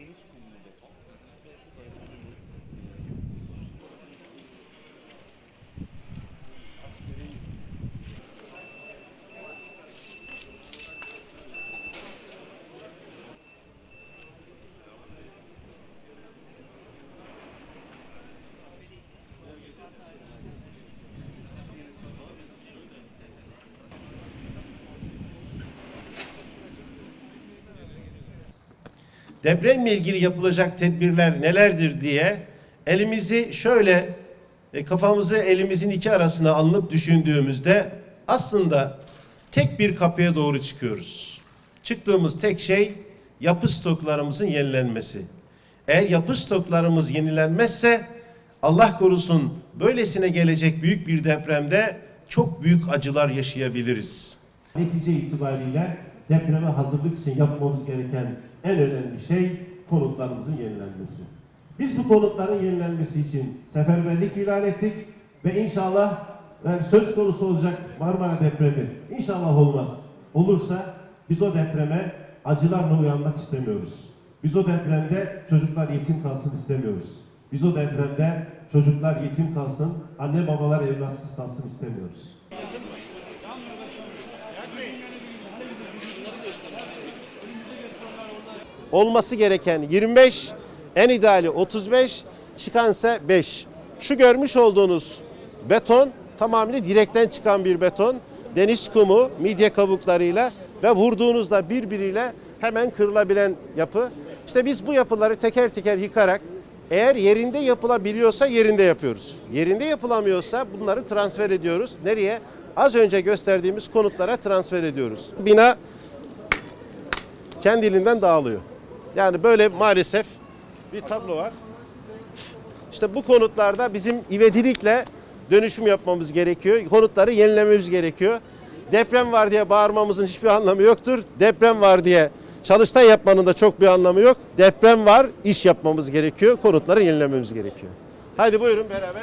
tênis com o depremle ilgili yapılacak tedbirler nelerdir diye elimizi şöyle e, kafamızı elimizin iki arasına alınıp düşündüğümüzde aslında tek bir kapıya doğru çıkıyoruz. Çıktığımız tek şey yapı stoklarımızın yenilenmesi. Eğer yapı stoklarımız yenilenmezse Allah korusun böylesine gelecek büyük bir depremde çok büyük acılar yaşayabiliriz. Netice itibariyle depreme hazırlık için yapmamız gereken en önemli şey konutlarımızın yenilenmesi. Biz bu konutların yenilenmesi için seferberlik ilan ettik ve inşallah yani söz konusu olacak Marmara depremi inşallah olmaz. Olursa biz o depreme acılarla uyanmak istemiyoruz. Biz o depremde çocuklar yetim kalsın istemiyoruz. Biz o depremde çocuklar yetim kalsın, anne babalar evlatsız kalsın istemiyoruz. Olması gereken 25, en ideali 35, çıkansa 5. Şu görmüş olduğunuz beton tamamıyla direkten çıkan bir beton. Deniz kumu, midye kabuklarıyla ve vurduğunuzda birbiriyle hemen kırılabilen yapı. İşte biz bu yapıları teker teker yıkarak eğer yerinde yapılabiliyorsa yerinde yapıyoruz. Yerinde yapılamıyorsa bunları transfer ediyoruz. Nereye? Az önce gösterdiğimiz konutlara transfer ediyoruz. Bina kendiliğinden dağılıyor. Yani böyle maalesef bir tablo var. İşte bu konutlarda bizim ivedilikle dönüşüm yapmamız gerekiyor. Konutları yenilememiz gerekiyor. Deprem var diye bağırmamızın hiçbir anlamı yoktur. Deprem var diye çalıştay yapmanın da çok bir anlamı yok. Deprem var, iş yapmamız gerekiyor. Konutları yenilememiz gerekiyor. Haydi buyurun beraber.